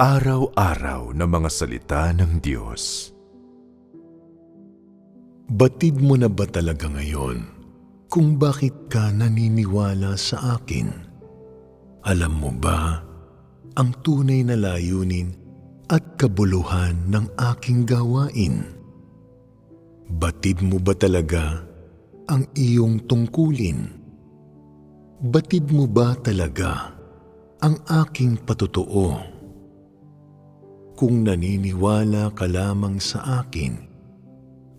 Araw-araw na mga salita ng Diyos. Batid mo na ba talaga ngayon kung bakit ka naniniwala sa akin? Alam mo ba ang tunay na layunin at kabuluhan ng aking gawain? Batid mo ba talaga ang iyong tungkulin? Batid mo ba talaga ang aking patotoo? Kung naniniwala ka lamang sa akin,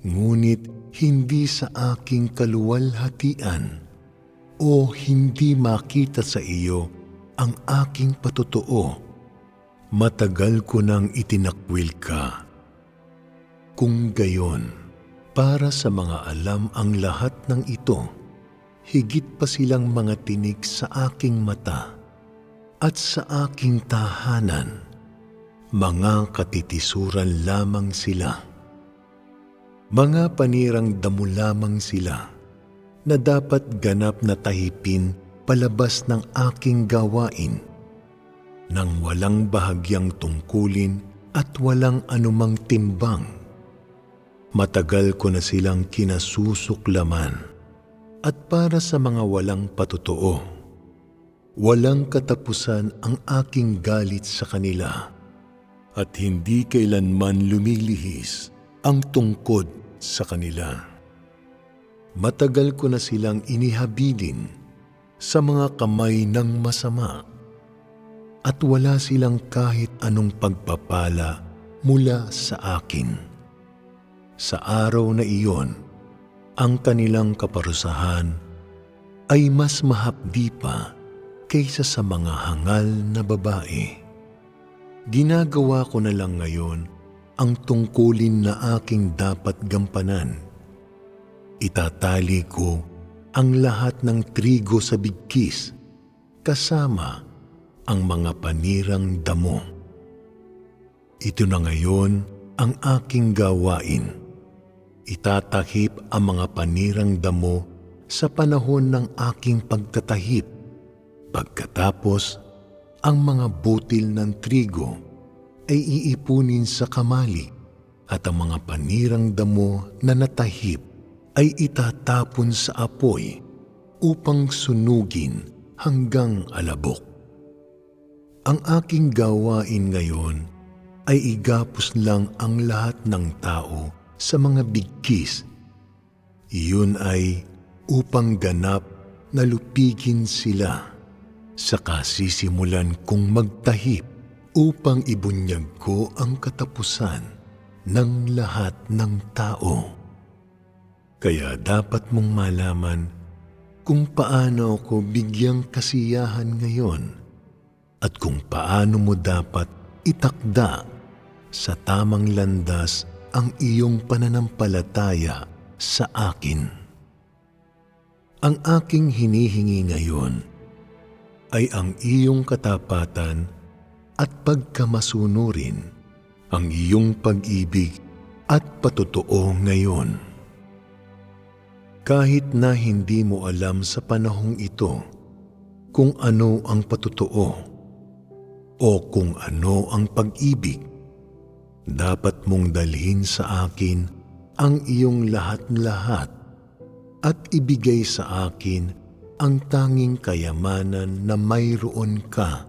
ngunit hindi sa aking kaluwalhatian o hindi makita sa iyo ang aking patotoo, matagal ko nang itinakwil ka. Kung gayon, para sa mga alam ang lahat ng ito, higit pa silang mga tinig sa aking mata at sa aking tahanan, mga katitisuran lamang sila. Mga panirang damo lamang sila na dapat ganap na tahipin palabas ng aking gawain nang walang bahagyang tungkulin at walang anumang timbang. Matagal ko na silang kinasusuklaman at para sa mga walang patotoo. Walang katapusan ang aking galit sa kanila at hindi kailanman lumilihis ang tungkod sa kanila. Matagal ko na silang inihabilin sa mga kamay ng masama at wala silang kahit anong pagpapala mula sa akin. Sa araw na iyon, ang kanilang kaparusahan ay mas mahapdi pa kaysa sa mga hangal na babae. Ginagawa ko na lang ngayon ang tungkulin na aking dapat gampanan. Itatali ko ang lahat ng trigo sa bigkis kasama ang mga panirang damo. Ito na ngayon ang aking gawain itatahip ang mga panirang damo sa panahon ng aking pagtatahip. Pagkatapos, ang mga butil ng trigo ay iipunin sa kamali at ang mga panirang damo na natahip ay itatapon sa apoy upang sunugin hanggang alabok. Ang aking gawain ngayon ay igapos lang ang lahat ng tao sa mga bigkis. Iyon ay upang ganap na lupigin sila. Saka sisimulan kong magtahip upang ibunyag ko ang katapusan ng lahat ng tao. Kaya dapat mong malaman kung paano ako bigyang kasiyahan ngayon at kung paano mo dapat itakda sa tamang landas ang iyong pananampalataya sa akin. Ang aking hinihingi ngayon ay ang iyong katapatan at pagkamasunurin, ang iyong pag-ibig at patotoo ngayon. Kahit na hindi mo alam sa panahong ito kung ano ang patotoo o kung ano ang pag-ibig, dapat mong dalhin sa akin ang iyong lahat-lahat at ibigay sa akin ang tanging kayamanan na mayroon ka,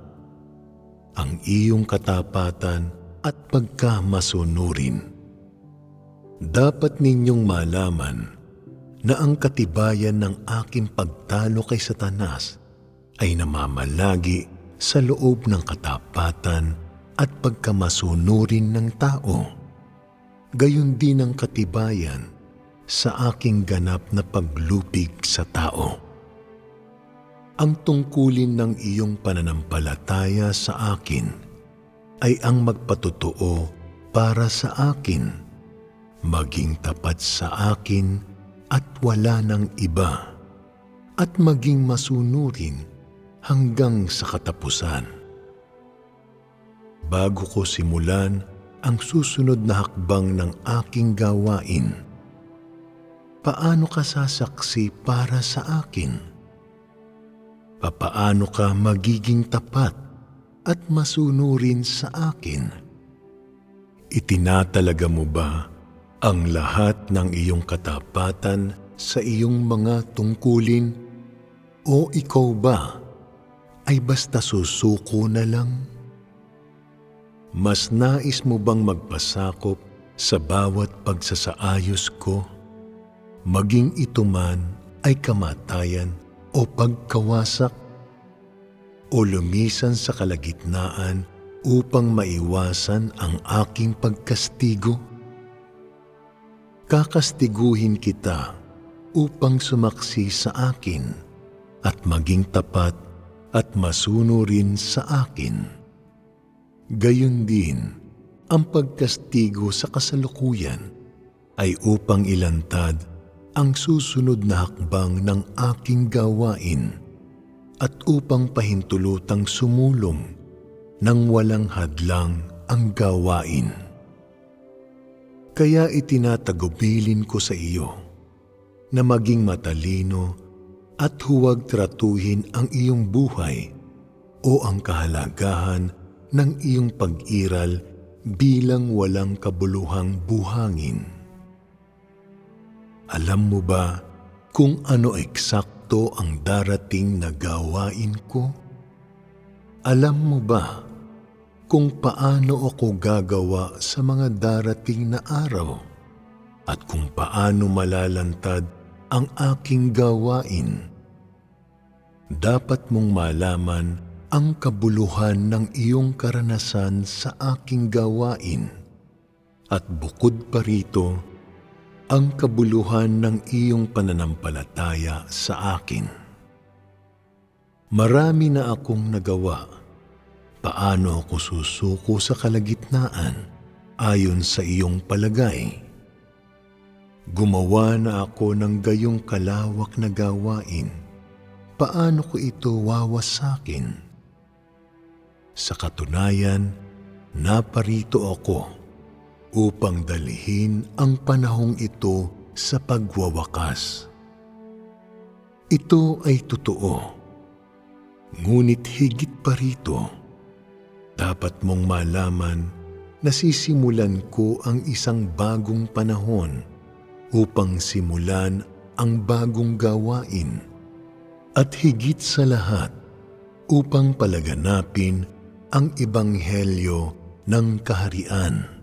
ang iyong katapatan at pagkamasunurin. Dapat ninyong malaman na ang katibayan ng aking pagtalo kay Satanas ay namamalagi sa loob ng katapatan at pagkamasunurin ng tao. Gayon din ang katibayan sa aking ganap na paglupig sa tao. Ang tungkulin ng iyong pananampalataya sa akin ay ang magpatotoo para sa akin, maging tapat sa akin at wala ng iba, at maging masunurin hanggang sa katapusan bago ko simulan ang susunod na hakbang ng aking gawain. Paano ka sasaksi para sa akin? Papaano ka magiging tapat at masunurin sa akin. Itinatalaga mo ba ang lahat ng iyong katapatan sa iyong mga tungkulin o ikaw ba ay basta susuko na lang? Mas nais mo bang magpasakop sa bawat pagsasaayos ko? Maging ito man ay kamatayan o pagkawasak? O lumisan sa kalagitnaan upang maiwasan ang aking pagkastigo? Kakastiguhin kita upang sumaksi sa akin at maging tapat at masuno rin sa akin. Gayon din, ang pagkastigo sa kasalukuyan ay upang ilantad ang susunod na hakbang ng aking gawain at upang pahintulutang sumulong nang walang hadlang ang gawain. Kaya itinatagubilin ko sa iyo na maging matalino at huwag tratuhin ang iyong buhay o ang kahalagahan ng iyong pag-iral bilang walang kabuluhang buhangin. Alam mo ba kung ano eksakto ang darating na gawain ko? Alam mo ba kung paano ako gagawa sa mga darating na araw at kung paano malalantad ang aking gawain? Dapat mong malaman ang kabuluhan ng iyong karanasan sa aking gawain at bukod pa rito, ang kabuluhan ng iyong pananampalataya sa akin. Marami na akong nagawa. Paano ako susuko sa kalagitnaan ayon sa iyong palagay? Gumawa na ako ng gayong kalawak na gawain. Paano ko ito wawasakin? Sa katunayan, naparito ako upang dalhin ang panahong ito sa pagwawakas. Ito ay totoo. Ngunit higit pa rito, dapat mong malaman na sisimulan ko ang isang bagong panahon upang simulan ang bagong gawain at higit sa lahat upang palaganapin ang ibanghelyo ng kaharian.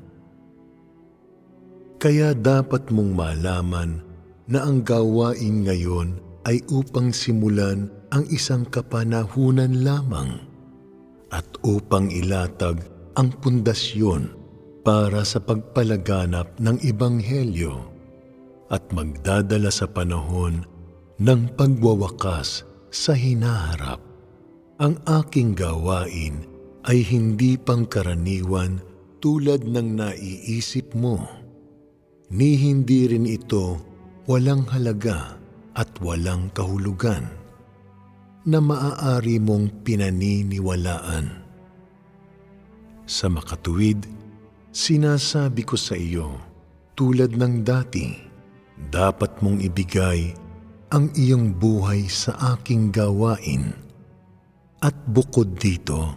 Kaya dapat mong malaman na ang gawain ngayon ay upang simulan ang isang kapanahunan lamang at upang ilatag ang pundasyon para sa pagpalaganap ng Ibanghelyo at magdadala sa panahon ng pagwawakas sa hinaharap. Ang aking gawain ay hindi pangkaraniwan tulad ng naiisip mo ni hindi rin ito walang halaga at walang kahulugan na maaari mong pinaniniwalaan. Sa makatuwid, sinasabi ko sa iyo, tulad ng dati, dapat mong ibigay ang iyong buhay sa aking gawain. At bukod dito,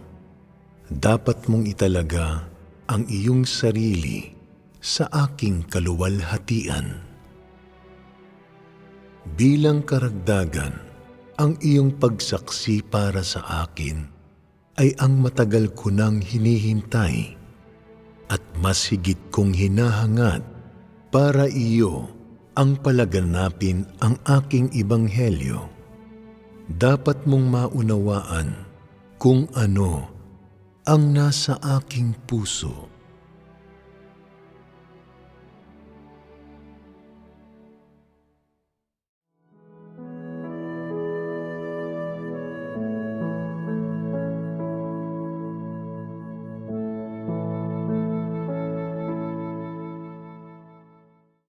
dapat mong italaga ang iyong sarili sa aking kaluwalhatian. Bilang karagdagan, ang iyong pagsaksi para sa akin ay ang matagal ko nang hinihintay at mas higit kong hinahangad para iyo ang palaganapin ang aking ibanghelyo. Dapat mong maunawaan kung ano ang nasa aking puso